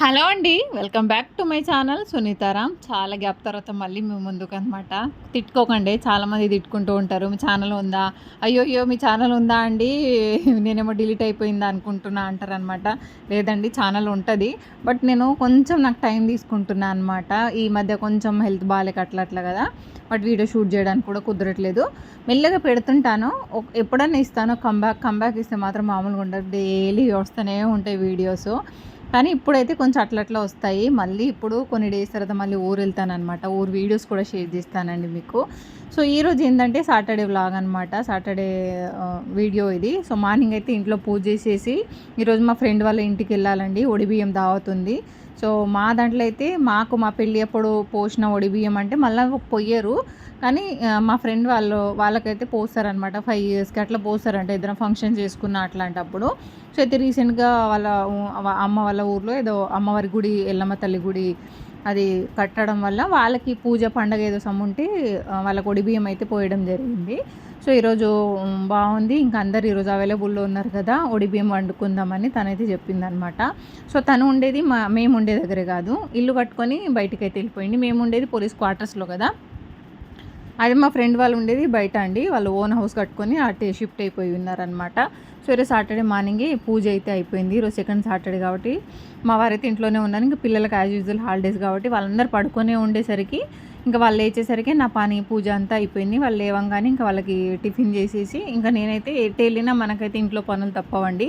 Hello అండి welcome back to my channel Sunitharam చాలా gap తర్వాత మళ్ళీ మేము ముందుకు అనమాట తిట్టుకోకండి చాలామంది తిట్టుకుంటూ ఉంటారు. మీ ఛానల్ ఉందా? అయ్యో అయ్యో మీ ఛానల్ ఉందా అండి? నేనేమో డిలీట్ అయిపోయిందా అనుకుంటున్నా అంటారు అనమాట లేదండి ఛానల్ ఉంటుంది. బట్ నేను కొంచెం నాకు టైం తీసుకుంటున్నా అనమాట ఈ మధ్య కొంచెం హెల్త్ బాగాలేక అట్లా అట్లా కదా. బట్ వీడియో షూట్ చేయడానికి కూడా కుదరట్లేదు. మెల్లగా పెడుతుంటాను. ఎప్పుడన్నా ఇస్తాను. కంబ్యాక్ కంబ్యాక్ ఇస్తే మాత్రం మామూలుగా ఉండదు. డైలీ వస్తూనే ఉంటాయి వీడియోస్. కానీ ఇప్పుడైతే కొంచెం అట్లా అట్లా వస్తాయి. మళ్ళీ ఇప్పుడు కొన్ని డేస్ తర్వాత మళ్ళీ ఊరు వెళ్తానమాట ఊరు వీడియోస్ కూడా షేర్ చేస్తానండి మీకు. సో ఈరోజు ఏంటంటే సాటర్డే వ్లాగ్ అనమాట సాటర్డే వీడియో ఇది. సో మార్నింగ్ అయితే ఇంట్లో పూజ చేసేసి ఈరోజు మా ఫ్రెండ్ వాళ్ళ ఇంటికి వెళ్ళాలండి. ఒడిబియ్యం దావతుంది సో మా దాంట్లో అయితే మాకు మా పెళ్ళి అప్పుడు పోసిన ఒడిబియ్యం అంటే మళ్ళీ పొయ్యరు. కానీ మా ఫ్రెండ్ వాళ్ళు వాళ్ళకైతే పోస్తారనమాట ఫైవ్ ఇయర్స్కి అట్లా పోస్తారంట. ఏదైనా ఫంక్షన్ చేసుకున్న అట్లాంటప్పుడు. సో అయితే రీసెంట్గా వాళ్ళ అమ్మ వాళ్ళ ఊర్లో ఏదో అమ్మవారి గుడి ఎల్లమ్మ తల్లి గుడి అది కట్టడం వల్ల వాళ్ళకి పూజ పండగ ఏదో సమ్ముంటే వాళ్ళ వాళ్ళకి బియ్యం అయితే పోయడం జరిగింది. సో ఈరోజు బాగుంది. ఇంకా అందరు ఈరోజు అవైలబుల్లో ఉన్నారు కదా ఒడి బియ్యం వండుకుందామని తనైతే చెప్పిందనమాట సో తను ఉండేది మా మేము ఉండే దగ్గరే కాదు. ఇల్లు కట్టుకొని బయటికి అయితే వెళ్ళిపోయింది. మేము ఉండేది పోలీస్ క్వార్టర్స్లో కదా. అది మా ఫ్రెండ్ వాళ్ళు ఉండేది బయట అండి. వాళ్ళు ఓన్ హౌస్ కట్టుకొని అటే షిఫ్ట్ అయిపోయి ఉన్నారనమాట సో ఈరోజు సాటర్డే మార్నింగే పూజ అయితే అయిపోయింది. ఈరోజు సెకండ్ సాటర్డే కాబట్టి మా వారైతే ఇంట్లోనే ఉన్నారు. ఇంకా పిల్లలకు యాజ్ యూజువల్ హాలిడేస్ కాబట్టి వాళ్ళందరూ పడుకొనే ఉండేసరికి ఇంకా వాళ్ళు లేచేసరికి నా పని పూజ అంతా అయిపోయింది. వాళ్ళు లేవంగానే ఇంకా వాళ్ళకి టిఫిన్ చేసేసి ఇంకా నేనైతే ఎటు వెళ్ళినా మనకైతే ఇంట్లో పనులు తప్పవండి.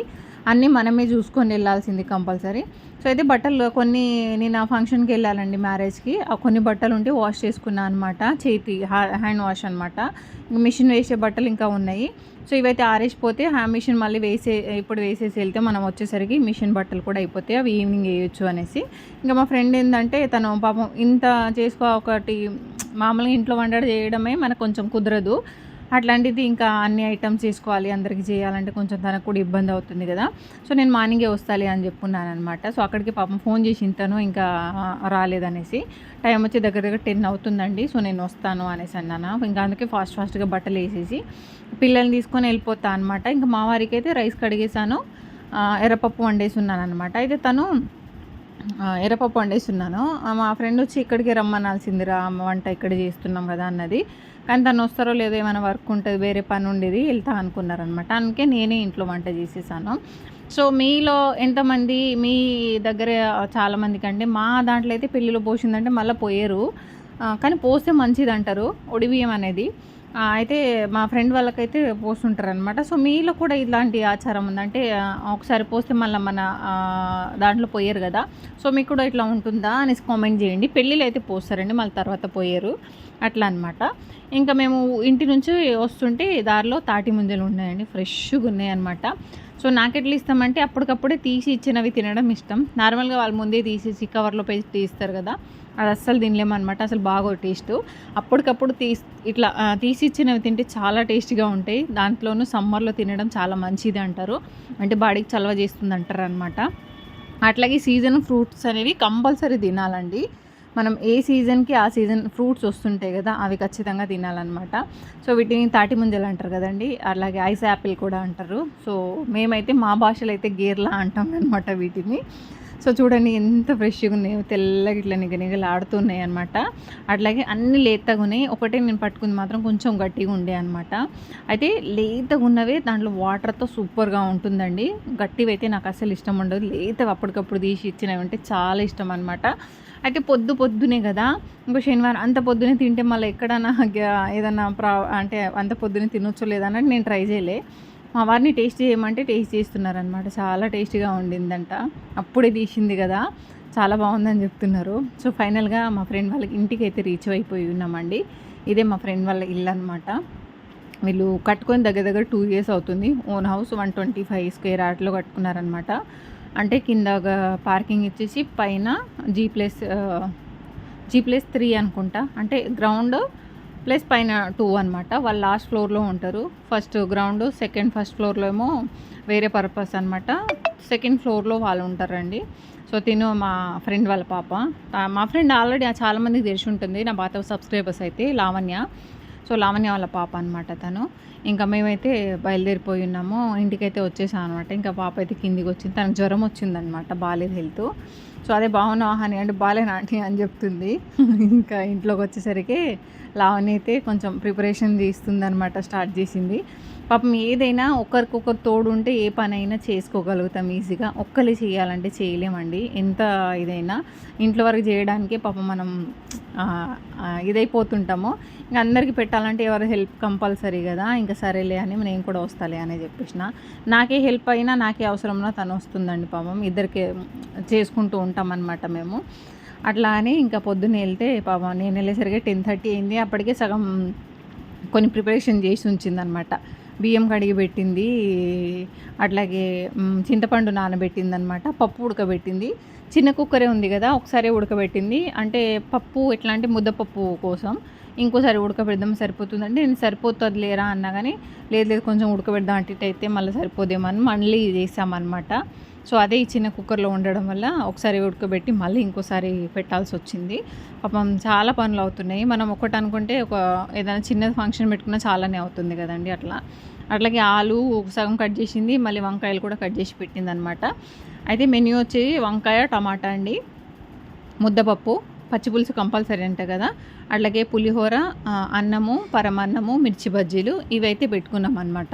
అన్నీ మనమే చూసుకొని వెళ్ళాల్సింది కంపల్సరీ. సో అయితే బట్టలు కొన్ని నేను ఆ ఫంక్షన్కి వెళ్ళాలండి మ్యారేజ్కి. ఆ కొన్ని బట్టలు ఉంటే వాష్ చేసుకున్నాను అనమాట చేతి హ్యాండ్ వాష్ అనమాట మిషన్ వేసే బట్టలు ఇంకా ఉన్నాయి. సో ఇవైతే ఆరేసిపోతే ఆ మిషన్ మళ్ళీ వేసే ఇప్పుడు వేసేసి వెళ్తే మనం వచ్చేసరికి మిషన్ బట్టలు కూడా అయిపోతాయి అవి ఈవినింగ్ వేయొచ్చు అనేసి. ఇంకా మా ఫ్రెండ్ ఏంటంటే తను పాపం ఇంత చేసుకో ఒకటి మామూలుగా ఇంట్లో వంట చేయడమే మనకు కొంచెం కుదరదు. అట్లాంటిది ఇంకా అన్ని ఐటమ్స్ చేసుకోవాలి అందరికి చేయాలంటే కొంచెం తనకు కూడా ఇబ్బంది అవుతుంది కదా. సో నేను మార్నింగే వస్తాలి అని చెప్పున్నాను అనమాట సో అక్కడికి పాపం ఫోన్ చేసి ఇంతను ఇంకా రాలేదనేసి టైం వచ్చి దగ్గర దగ్గర టెన్ అవుతుందండి. సో నేను వస్తాను అనేసి అన్నాను. ఇంకా అందుకే ఫాస్ట్ ఫాస్ట్గా బట్టలు వేసేసి పిల్లల్ని తీసుకొని వెళ్ళిపోతా అనమాట ఇంకా మా వారికి అయితే రైస్ కడిగేసాను ఎర్రపప్పు వండేసి ఉన్నాను అనమాట అయితే తను ఎర్రపప్పు వండేస్తున్నాను ఉన్నాను మా ఫ్రెండ్ వచ్చి ఇక్కడికి రమ్మనాల్సిందిరా వంట ఇక్కడ చేస్తున్నాం కదా అన్నది. కానీ తను వస్తారో లేదో ఏమైనా వర్క్ ఉంటుంది వేరే పని ఉండేది వెళ్తా అనుకున్నారనమాట అందుకే నేనే ఇంట్లో వంట చేసేసాను. సో మీలో ఎంతమంది మీ దగ్గర చాలామంది కంటే మా దాంట్లో అయితే పెళ్ళిలో పోసిందంటే మళ్ళీ పోయారు. కానీ పోస్తే మంచిది అంటారు ఒడిబియ్యం అనేది. అయితే మా ఫ్రెండ్ వాళ్ళకైతే పోస్తుంటారు అనమాట సో మీలో కూడా ఇలాంటి ఆచారం ఉందంటే ఒకసారి పోస్తే మళ్ళీ మన దాంట్లో పోయారు కదా. సో మీకు కూడా ఇట్లా ఉంటుందా అనేసి కామెంట్ చేయండి. పెళ్ళిళ్ళు అయితే పోస్తారండి మళ్ళీ తర్వాత పోయారు. అట్లా అనమాట ఇంకా మేము ఇంటి నుంచి వస్తుంటే దారిలో తాటి ముంజలు ఉన్నాయండి ఫ్రెష్గా ఉన్నాయి అనమాట సో నాకు ఎట్లా ఇస్తామంటే అప్పటికప్పుడే తీసి ఇచ్చినవి తినడం ఇష్టం. నార్మల్గా వాళ్ళు ముందే తీసేసి కవర్లో పెట్టి ఇస్తారు కదా. అది అస్సలు తినలేమన్నమాట. అసలు బాగా టేస్ట్. అప్పటికప్పుడు తీసి ఇట్లా తీసి ఇచ్చినవి తింటే చాలా టేస్టీగా ఉంటాయి. దాంట్లోనూ సమ్మర్లో తినడం చాలా మంచిది అంటారు. అంటే బాడీకి చలవ చేస్తుంది అంటారు అనమాట అట్లాగే సీజన్ ఫ్రూట్స్ అనేవి కంపల్సరీ తినాలండి. మనం ఏ సీజన్కి ఆ సీజన్ ఫ్రూట్స్ వస్తుంటాయి కదా అవి ఖచ్చితంగా తినాలన్నమాట. సో వీటిని తాటి ముంజలు అంటారు కదండి అలాగే ఐస్ యాపిల్ కూడా అంటారు. సో మేమైతే మా భాషలో అయితే గేర్లా అంటాం అనమాట వీటిని. సో చూడండి ఎంత ఫ్రెష్గా ఉన్నాయో తెల్లగా ఇట్లా నిగ నిగలాడుతున్నాయి అనమాట అట్లాగే అన్ని లేతగా ఉన్నాయి. ఒకటే నేను పట్టుకుంది మాత్రం కొంచెం గట్టిగా ఉండే అనమాట అయితే లేతగా ఉన్నవే దాంట్లో వాటర్తో సూపర్గా ఉంటుందండి. గట్టివి అయితే నాకు అసలు ఇష్టం ఉండదు. లేతగా అప్పటికప్పుడు తీసి ఇచ్చినవి అంటే చాలా ఇష్టం అనమాట అయితే పొద్దు పొద్దునే కదా ఇంకో శనివారం అంత పొద్దునే తింటే మళ్ళీ ఎక్కడన్నా ఏదన్నా ప్రా అంటే అంత పొద్దునే తినొచ్చు లేదన్నట్టు నేను ట్రై చేయలే. మా వారిని టేస్ట్ చేయమంటే టేస్ట్ చేస్తున్నారనమాట చాలా టేస్టీగా ఉండిందంట. అప్పుడే తీసింది కదా. చాలా బాగుందని చెప్తున్నారు. సో ఫైనల్గా మా ఫ్రెండ్ వాళ్ళకి ఇంటికి అయితే రీచ్ అయిపోయి ఉన్నామండి. ఇదే మా ఫ్రెండ్ వాళ్ళ ఇల్లు అనమాట వీళ్ళు కట్టుకొని దగ్గర దగ్గర టూ ఇయర్స్ అవుతుంది. Own house one twenty five square ఆర్ట్లో కట్టుకున్నారనమాట అంటే కింద ఒక పార్కింగ్ ఇచ్చేసి పైన G plus G plus three అనుకుంటా. అంటే గ్రౌండ్ ప్లస్ పైన టూ అనమాట వాళ్ళు లాస్ట్ ఫ్లోర్లో ఉంటారు. ఫస్ట్ గ్రౌండ్ సెకండ్ ఫస్ట్ ఫ్లోర్లో ఏమో వేరే పర్పస్ అనమాట సెకండ్ ఫ్లోర్లో వాళ్ళు ఉంటారండి. సో తిను మా ఫ్రెండ్ వాళ్ళ పాప. మా ఫ్రెండ్ ఆల్రెడీ చాలామందికి తెలిసి ఉంటుంది. నా పాత సబ్స్క్రైబర్స్ అయితే లావణ్య. సో లావణ్య వాళ్ళ పాప అనమాట తను. ఇంకా మేమైతే బయలుదేరిపోయి ఉన్నాము. ఇంటికైతే వచ్చేసాం అనమాట ఇంకా పాప అయితే కిందికి వచ్చింది. తనకు జ్వరం వచ్చిందనమాట బాగాలేదు హెల్త్ సో అదే బాగున్నావా అని అంటే బాగాలేనా ఆంటీ అని చెప్తుంది. ఇంకా ఇంట్లోకి వచ్చేసరికి లావణ్య అయితే కొంచెం ప్రిపరేషన్ చేస్తుంది అనమాట స్టార్ట్ చేసింది. పాపం ఏదైనా ఒకరికొకరు తోడు ఉంటే ఏ పని అయినా చేసుకోగలుగుతాం ఈజీగా. ఒక్కలే చేయాలంటే చేయలేమండి. ఎంత ఇదైనా ఇంట్లో వరకు చేయడానికే పాపం మనం ఇదైపోతుంటామో. ఇంకా అందరికీ పెట్టాలంటే ఎవరి హెల్ప్ కంపల్సరీ కదా. ఇంకా సరేలే అని నేను కూడా వస్తాలే అని చెప్పేసిన. నాకే హెల్ప్ అయినా నాకే అవసరంలో తను వస్తుందండి పాపం. ఇద్దరికి చేసుకుంటూ ఉంటామన్నమాట మేము. అట్లా అని ఇంకా పొద్దున్న వెళ్తే పాపం నేను వెళ్ళేసరికి టెన్ థర్టీ అయింది. అప్పటికే సగం కొన్ని ప్రిపరేషన్ చేసి ఉంచిందనమాట బియ్యం కడిగి పెట్టింది అట్లాగే చింతపండు నానబెట్టింది అనమాట పప్పు ఉడకబెట్టింది. చిన్న కుక్కరే ఉంది కదా ఒకసారి ఉడకబెట్టింది. అంటే పప్పు ఎట్లా అంటే ముద్దపప్పు కోసం ఇంకోసారి ఉడకబెడదాం సరిపోతుందంటే నేను సరిపోతుంది లేరా అన్నా కానీ లేదు లేదు కొంచెం ఉడకబెడదాం అంటే అయితే మళ్ళీ సరిపోదేమో అని మళ్ళీ చేసామన్నమాట. సో అదే ఈ చిన్న కుక్కర్లో ఉండడం వల్ల ఒకసారి ఉడకబెట్టి మళ్ళీ ఇంకోసారి పెట్టాల్సి వచ్చింది. పాపం చాలా పనులు అవుతున్నాయి. మనం ఒకటి అనుకుంటే ఒక ఏదైనా చిన్న ఫంక్షన్ పెట్టుకున్నా చాలానే అవుతుంది కదండి అట్లా. అట్లాగే ఆలు సగం కట్ చేసింది మళ్ళీ వంకాయలు కూడా కట్ చేసి పెట్టింది అనమాట అయితే మెన్యూ వచ్చి వంకాయ టమాటా అండి ముద్దపప్పు పచ్చిపులుసు కంపల్సరీ అంట కదా. అట్లాగే పులిహోర అన్నము పరమాన్నము మిర్చి బజ్జీలు ఇవైతే పెట్టుకున్నాం అనమాట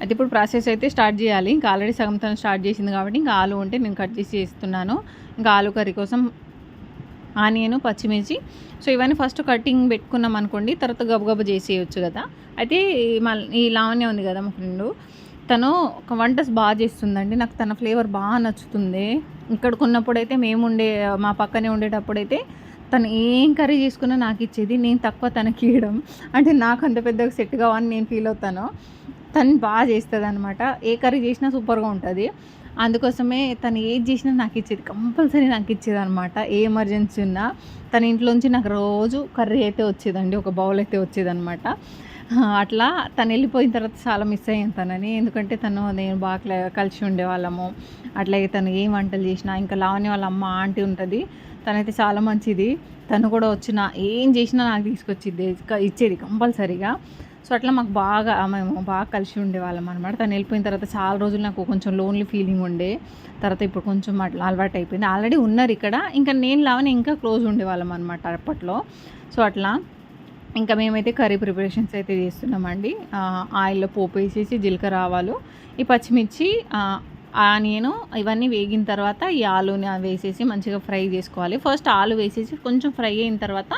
అయితే ఇప్పుడు ప్రాసెస్ అయితే స్టార్ట్ చేయాలి. ఇంకా ఆల్రెడీ సగం తను స్టార్ట్ చేసింది కాబట్టి ఇంకా ఆలు ఉంటే నేను కట్ చేసి చేస్తున్నాను. ఇంకా ఆలు కర్రీ కోసం ఆనియన్ పచ్చిమిర్చి. సో ఇవన్నీ ఫస్ట్ కటింగ్ పెట్టుకున్నాం అనుకోండి తర్వాత గబగబ చేసేయచ్చు కదా. అయితే ఈ మల్ ఈ లావణ్య ఉంది కదా మా ఫ్రెండ్. తను ఒక వంటస్ బాగా చేస్తుందండి. నాకు తన ఫ్లేవర్ బాగా నచ్చుతుంది. ఇక్కడ కొన్నప్పుడైతే మేము ఉండే మా పక్కనే ఉండేటప్పుడైతే తను ఏం కర్రీ చేసుకున్నా నాకు ఇచ్చేది నేను తక్కువ తనకి ఇవ్వడం అంటే నాకు అంత పెద్దగా సెట్ కావని నేను ఫీల్ అవుతాను. తను బాగా చేస్తుంది అనమాట ఏ కర్రీ చేసినా సూపర్గా ఉంటుంది. అందుకోసమే తను ఏది చేసినా నాకు ఇచ్చేది కంపల్సరీ నాకు ఇచ్చేది అనమాట ఏ ఎమర్జెన్సీ ఉన్నా తన ఇంట్లోంచి నాకు రోజు కర్రీ అయితే వచ్చేదండి ఒక బౌల్ అయితే వచ్చేదనమాట అట్లా తను వెళ్ళిపోయిన తర్వాత చాలా మిస్ అయ్యాను తనని. ఎందుకంటే తను నేను బాగా కలిసి ఉండేవాళ్ళము. అట్లాగే తను ఏం వంటలు చేసినా ఇంకా లావణ్య వాళ్ళ అమ్మ ఆంటీ ఉంటుంది. తనైతే చాలా మంచిది. తను కూడా వచ్చిన ఏం చేసినా నాకు తీసుకొచ్చిద్ది ఇచ్చేది కంపల్సరీగా. సో అట్లా మాకు బాగా మేము బాగా కలిసి ఉండేవాళ్ళం అనమాట తను వెళ్ళిపోయిన తర్వాత చాలా రోజులు నాకు కొంచెం లోన్లీ ఫీలింగ్ ఉండే. తర్వాత ఇప్పుడు కొంచెం అట్లా అలవాటు అయిపోయింది. ఆల్రెడీ ఉన్నారు ఇక్కడ. ఇంకా నేను లావని ఇంకా క్లోజ్ ఉండేవాళ్ళం అనమాట అప్పట్లో. సో అట్లా ఇంకా మేమైతే కర్రీ ప్రిపరేషన్స్ అయితే చేస్తున్నామండి. ఆయిల్లో పోపు వేసేసి జీలకర్ర ఆవాలు ఈ పచ్చిమిర్చి ఆ, ఆనియన్ ఇవన్నీ వేగిన తర్వాత ఈ ఆలుని వేసేసి మంచిగా ఫ్రై చేసుకోవాలి. ఫస్ట్ ఆలు వేసేసి కొంచెం ఫ్రై అయిన తర్వాత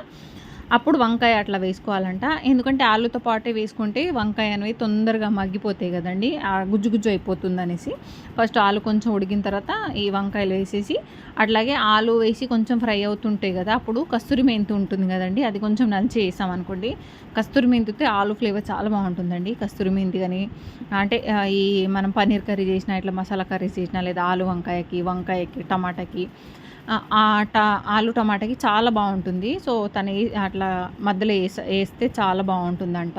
అప్పుడు వంకాయ అట్లా వేసుకోవాలంట. ఎందుకంటే ఆలుతో పాటే వేసుకుంటే వంకాయ అనేవి తొందరగా మగ్గిపోతాయి కదండి. ఆ గుజ్జు గుజ్జు అయిపోతుంది అనేసి ఫస్ట్ ఆలు కొంచెం ఉడికిన తర్వాత ఈ వంకాయలు వేసేసి అట్లాగే ఆలు వేసి కొంచెం ఫ్రై అవుతుంటాయి కదా అప్పుడు కస్తూరి మెంతి ఉంటుంది కదండి. అది కొంచెం నలిచి వేసాం అనుకోండి. కస్తూరి మెంతితే ఆలు ఫ్లేవర్ చాలా బాగుంటుందండి. కస్తూరి మెంతి కానీ అంటే ఈ మనం పన్నీర్ కర్రీ చేసినా ఇట్లా మసాలా కర్రీస్ చేసినా లేదా ఆలు వంకాయకి వంకాయకి టమాటాకి ట ఆలు టమాటాకి చాలా బాగుంటుంది. సో తను ఏ- అట్లా మధ్యలో వేసే వేస్తే చాలా బాగుంటుందంట.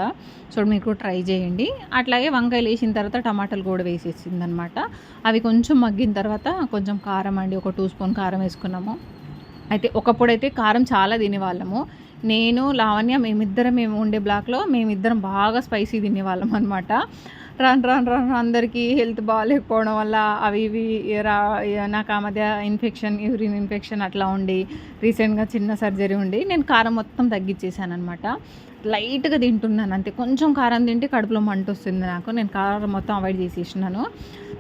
సో మీరు ట్రై చేయండి. అట్లాగే వంకాయలు వేసిన తర్వాత టమాటాలు కూడా వేసేసింది అనమాట అవి కొంచెం మగ్గిన తర్వాత కొంచెం కారం అండి ఒక టూ స్పూన్ కారం వేసుకున్నాము. అయితే ఒకప్పుడైతే కారం చాలా తినేవాళ్ళము. నేను లావణ్య మేమిద్దరం మేము ఉండే బ్లాక్లో మేమిద్దరం బాగా స్పైసీ తినేవాళ్ళం అనమాట. రాను రాను రాను అందరికీ హెల్త్ బాగాలేకపోవడం వల్ల అవి ఇవి రా నాకు ఆ మధ్య ఇన్ఫెక్షన్ యూరిన్ ఇన్ఫెక్షన్ అట్లా ఉండి రీసెంట్గా చిన్న సర్జరీ ఉండి నేను కారం మొత్తం తగ్గించేసాను అనమాట లైట్గా తింటున్నాను అంతే. కొంచెం కారం తింటే కడుపులో మంట వస్తుంది నాకు. నేను కారం మొత్తం అవాయిడ్ చేసేసినాను.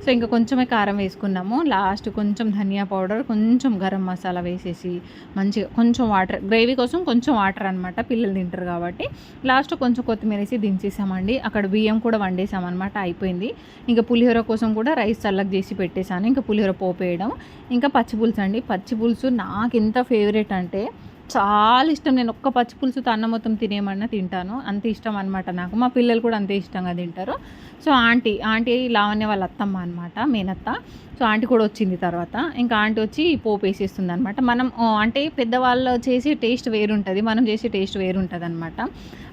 సో ఇంకా కొంచెమే కారం వేసుకున్నాము. లాస్ట్ కొంచెం ధనియా పౌడర్ కొంచెం గరం మసాలా వేసేసి మంచిగా కొంచెం వాటర్ గ్రేవీ కోసం కొంచెం వాటర్ అనమాట పిల్లలు తింటారు కాబట్టి. లాస్ట్ కొంచెం కొత్తిమీర వేసి దించేసామండి. అక్కడ బియ్యం కూడా వండేసామన్నమాట అయిపోయింది. ఇంకా పులిహోర కోసం కూడా రైస్ చల్లగా చేసి పెట్టేశాను. ఇంకా పులిహోర పోపేయడం ఇంకా పచ్చి పులుసు అండి. పచ్చి పులుసు నాకు ఎంత ఫేవరెట్ అంటే చాలా ఇష్టం. నేను ఒక్క పచ్చి పులుసుతో అన్నం మొత్తం తినేయమన్నా తింటాను. అంత ఇష్టం అనమాట నాకు. మా పిల్లలు కూడా అంతే ఇష్టంగా తింటారు. సో ఆంటీ ఆంటీ లావణ్య వాళ్ళ అత్తమ్మ అనమాట మేనత్త. ఇంకా ఆంటీ కూడా వచ్చింది తర్వాత. ఇంకా ఆంటీ వచ్చి పోపు వేసేస్తుంది అనమాట మనం అంటే పెద్దవాళ్ళు చేసే టేస్ట్ వేరుంటుంది మనం చేసే టేస్ట్ వేరుంటుంది అనమాట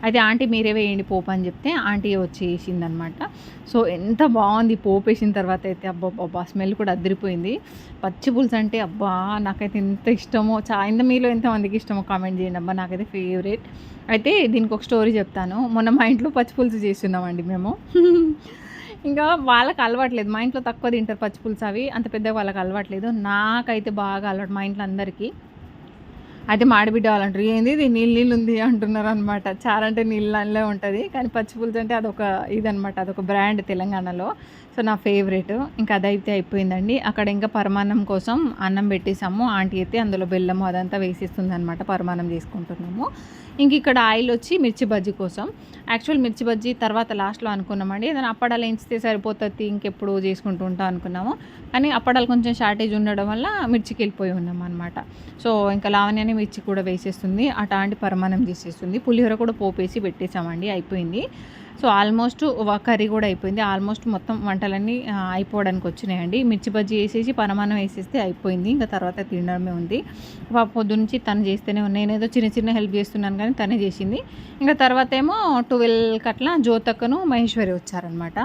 అయితే ఆంటీ మీరే వేయండి పోపు అని చెప్తే ఆంటీ వచ్చేసింది అనమాట సో ఎంత బాగుంది పోపు వేసిన తర్వాత అయితే అబ్బా అబ్బా స్మెల్ కూడా అదిరిపోయింది. పచ్చి పులుసు అంటే అబ్బా నాకైతే ఎంత ఇష్టమో చా ఇంత మీలో ఎంతమందికి ఇష్టమో కామెంట్ చేయండి అబ్బా నాకైతే ఫేవరెట్. అయితే దీనికి ఒక స్టోరీ చెప్తాను. మొన్న మా ఇంట్లో పచ్చి పులుసు చేస్తున్నామండి మేము. ఇంకా వాళ్ళకి అలవాట్లేదు. మా ఇంట్లో తక్కువ తింటారు పచ్చి పులుసు అవి. అంత పెద్దగా వాళ్ళకి అలవాట్లేదు. నాకైతే బాగా అలవాటు మా ఇంట్లో అందరికీ. అయితే మాడిబిడ్డ వాళ్ళంటారు ఏంది ఇది నీళ్ళు నీళ్ళు ఉంది అంటున్నారు అనమాట చారంటే అంటే నీళ్ళలో ఉంటుంది. కానీ పచ్చి పులుసు అంటే అదొక ఇదనమాట అదొక బ్రాండ్ తెలంగాణలో. సో నా ఫేవరెట్. ఇంకా అదైతే అయిపోయిందండి. అక్కడ ఇంకా పరమాన్నం కోసం అన్నం పెట్టేసాము ఆంటీ అయితే అందులో బెల్లము అదంతా వేసిస్తుంది అనమాట పరమాన్నం చేసుకుంటున్నాము ఇంక ఇక్కడ ఆయిల్ వచ్చి మిర్చి బజ్జీ కోసం. యాక్చువల్ మిర్చి బజ్జీ తర్వాత లాస్ట్లో అనుకున్నామండి. ఏదైనా అప్పడాలు ఎంచితే సరిపోతుంది ఇంకెప్పుడు చేసుకుంటూ ఉంటాం అనుకున్నాము. కానీ అప్పడాలు కొంచెం షార్టేజ్ ఉండడం వల్ల మిర్చికి వెళ్ళిపోయి ఉన్నాం అనమాట సో ఇంకా లావణ్యాన్ని మిర్చి కూడా వేసేస్తుంది. అటాంటి పరమాణం చేసేస్తుంది పులిహోర కూడా పోపేసి పెట్టేసామండి అయిపోయింది. సో ఆల్మోస్ట్ కర్రీ కూడా అయిపోయింది. ఆల్మోస్ట్ మొత్తం వంటలన్నీ అయిపోవడానికి వచ్చినాయండి. మిర్చి బజ్జీ వేసేసి పనమానం వేసేస్తే అయిపోయింది. ఇంకా తర్వాత తినడమే ఉంది. పొద్దు నుంచి తను చేస్తేనే నేనేదో చిన్న చిన్న హెల్ప్ చేస్తున్నాను కానీ తనే చేసింది. ఇంకా తర్వాత ఏమో ట్వెల్వ్కి అట్లా జ్యోతక్కను మహేశ్వరి వచ్చారనమాట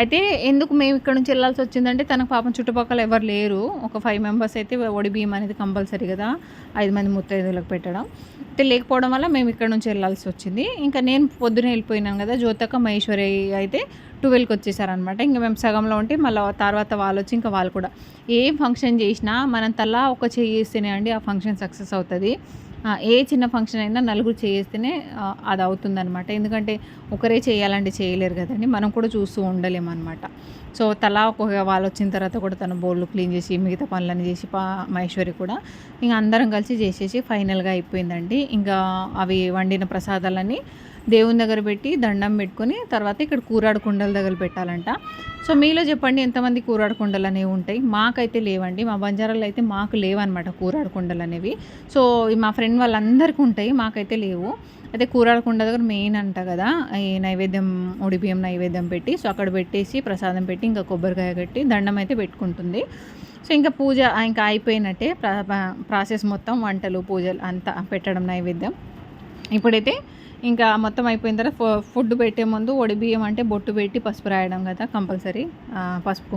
అయితే ఎందుకు మేము ఇక్కడ నుంచి వెళ్ళాల్సి వచ్చిందంటే తనకు పాపం చుట్టుపక్కల ఎవరు లేరు. ఒక ఫైవ్ మెంబర్స్ అయితే ఒడి బియ్యం అనేది కంపల్సరీ కదా. ఐదు మంది ముత్తైదులకు పెట్టడం. అయితే లేకపోవడం వల్ల మేము ఇక్కడ నుంచి వెళ్ళాల్సి వచ్చింది. ఇంకా నేను పొద్దున వెళ్ళిపోయినాను కదా. జ్యోతక మహేశ్వరి అయితే ట్వెల్వ్కి వచ్చేసారనమాట ఇంకా మేము సగంలో ఉంటే మళ్ళీ తర్వాత వాళ్ళు వచ్చి ఇంకా వాళ్ళు కూడా ఏం ఫంక్షన్ చేసినా మనం తలా ఒక చేయిస్తేనే అండి ఆ ఫంక్షన్ సక్సెస్ అవుతుంది. ఏ చిన్న ఫంక్షన్ అయినా నలుగురు చేస్తేనే అది అవుతుందనమాట ఎందుకంటే ఒకరే చేయాలంటే చేయలేరు కదండి. మనం కూడా చూస్తూ ఉండలేమన్నమాట. సో తలా ఒక వాళ్ళు వచ్చిన తర్వాత కూడా తన బోళ్ళు క్లీన్ చేసి మిగతా పనులన్నీ చేసి పా మహేశ్వరి కూడా ఇంకా అందరం కలిసి చేసేసి ఫైనల్గా అయిపోయిందండి. ఇంకా అవి వండిన ప్రసాదాలన్నీ దేవుని దగ్గర పెట్టి దండం పెట్టుకొని తర్వాత ఇక్కడ కూరాడు కుండల దగ్గర పెట్టాలంట. సో మీలో చెప్పండి ఎంతమంది కూరాడు కుండలు అనేవి ఉంటాయి? మాకైతే లేవండి. మా బంజారాలు అయితే మాకు లేవన్నమాట కూరాడు కుండలు అనేవి. సో మా ఫ్రెండ్ వాళ్ళందరికీ ఉంటాయి మాకైతే లేవు. అయితే కూరాడు కుండ దగ్గర మెయిన్ అంట కదా ఈ నైవేద్యం ఉడిబియ్యం నైవేద్యం పెట్టి సో అక్కడ పెట్టేసి ప్రసాదం పెట్టి ఇంకా కొబ్బరికాయ కట్టి దండం అయితే పెట్టుకుంటుంది. సో ఇంకా పూజ ఇంకా అయిపోయినట్టే ప్రాసెస్ మొత్తం వంటలు పూజలు అంతా పెట్టడం నైవేద్యం. ఇప్పుడైతే ఇంకా మొత్తం అయిపోయిన తర్వాత ఫుడ్ పెట్టే ముందు ఒడి బియ్యం అంటే బొట్టు పెట్టి పసుపు రాయడం కదా కంపల్సరీ. పసుపు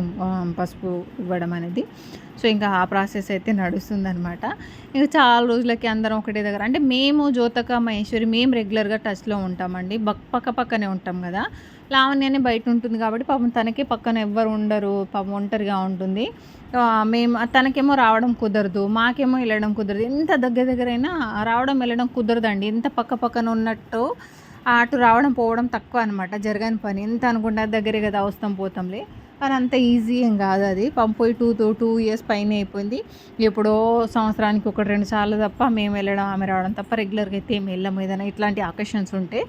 పసుపు ఇవ్వడం అనేది. సో ఇంకా ఆ ప్రాసెస్ అయితే నడుస్తుందనమాట ఇంకా చాలా రోజులకి అందరం ఒకటే దగ్గర. అంటే మేము జ్యోతక మహేశ్వరి మేము రెగ్యులర్గా టచ్లో ఉంటామండి. బక్ పక్క పక్కనే ఉంటాం కదా. లావణ్యనే బయట ఉంటుంది కాబట్టి పాపం తనకి పక్కన ఎవ్వరు ఉండరు పాపం ఒంటరిగా ఉంటుంది. మేము తనకేమో రావడం కుదరదు మాకేమో వెళ్ళడం కుదరదు. ఎంత దగ్గర దగ్గరైనా రావడం వెళ్ళడం కుదరదండి. ఎంత పక్క పక్కన ఉన్నట్టు అటు రావడం పోవడం తక్కువ అనమాట జరగని పని. ఎంత అనుకుంటే దగ్గరే కదా వస్తాం పోతాంలే. కానీ అంత ఈజీ ఏం కాదు అది. పంపోయి టూ టూ టూ ఇయర్స్ పైన అయిపోయింది. ఎప్పుడో సంవత్సరానికి ఒకటి రెండు సార్లు తప్ప మేము వెళ్ళడం ఆమె రావడం తప్ప రెగ్యులర్గా అయితే ఏం వెళ్ళము. ఏదైనా ఇట్లాంటి ఆకర్షన్స్ ఉంటే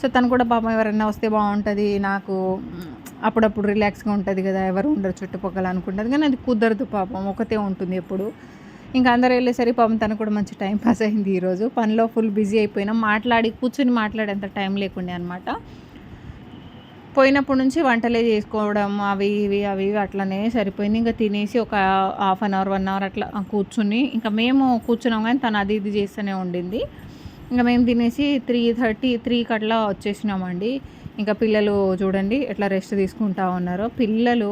సో తను కూడా పాపం ఎవరైనా వస్తే బాగుంటుంది నాకు అప్పుడప్పుడు రిలాక్స్గా ఉంటుంది కదా ఎవరు ఉండరు చుట్టుపక్కల అనుకుంటుంది. కానీ అది కుదరదు పాపం ఒకతే ఉంటుంది ఎప్పుడు. ఇంకా అందరు వెళ్ళేసరికి పాపం తను కూడా మంచి టైం పాస్ అయింది ఈరోజు. పనిలో ఫుల్ బిజీ అయిపోయినా. మాట్లాడి కూర్చుని మాట్లాడేంత టైం లేకుండే అనమాట పోయినప్పటి నుంచి వంటలే చేసుకోవడం అవి ఇవి అవి ఇవి అట్లనే సరిపోయింది. ఇంకా తినేసి ఒక half an hour one hour అట్లా కూర్చుని ఇంకా మేము కూర్చున్నాం కానీ తను అది ఇది చేస్తూనే ఉండింది. ఇంకా మేము తినేసి త్రీ థర్టీ త్రీకి అట్లా వచ్చేసినామండి. ఇంకా పిల్లలు చూడండి ఎట్లా రెస్ట్ తీసుకుంటా ఉన్నారో. పిల్లలు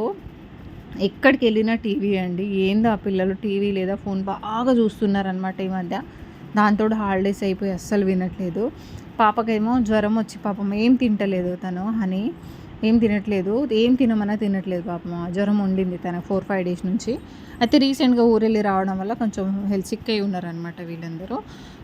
ఎక్కడికి వెళ్ళినా టీవీ అండి. ఏందో ఆ పిల్లలు టీవీ లేదా ఫోన్ బాగా చూస్తున్నారనమాట ఈ మధ్య. దాంతో హాలిడేస్ అయిపోయి అస్సలు వినట్లేదు. పాపకేమో జ్వరం వచ్చి పాపం ఏం తింటలేదు తను హనీ ఏం తినట్లేదు ఏం తినమన్నా తినట్లేదు పాపం. జ్వరం ఉండింది తన ఫోర్ ఫైవ్ డేస్ నుంచి. అయితే రీసెంట్గా ఊరెళ్ళి రావడం వల్ల కొంచెం హెల్త్ సిక్ అయి ఉన్నారనమాట వీళ్ళందరూ.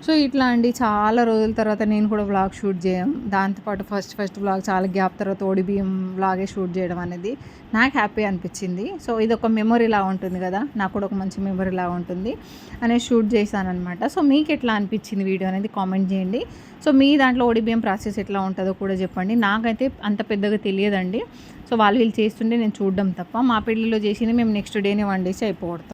సో ఇట్లా అండి చాలా రోజుల తర్వాత నేను కూడా వ్లాగ్ షూట్ చేయం దాంతోపాటు ఫస్ట్ ఫస్ట్ వ్లాగ్ చాలా గ్యాప్ తర్వాత ఓడి బియ్యం వ్లాగే షూట్ చేయడం అనేది నాకు హ్యాపీ అనిపించింది. సో ఇది ఒక మెమొరీలా ఉంటుంది కదా నాకు కూడా ఒక మంచి మెమొరీలా ఉంటుంది అనేది షూట్ చేశాను అనమాట సో మీకు ఎట్లా అనిపించింది వీడియో అనేది కామెంట్ చేయండి. సో మీ దాంట్లో ఓడిబిఎం ప్రాసెస్ ఎట్లా ఉంటుందో కూడా చెప్పండి. నాకైతే అంత పెద్దగా తెలియదండి. సో వాళ్ళు వీళ్ళు చేస్తుంటే నేను చూడడం తప్ప మా పెళ్ళిలో చేసింది మేము నెక్స్ట్ డేనే వండేసి అయిపోగొడతాం.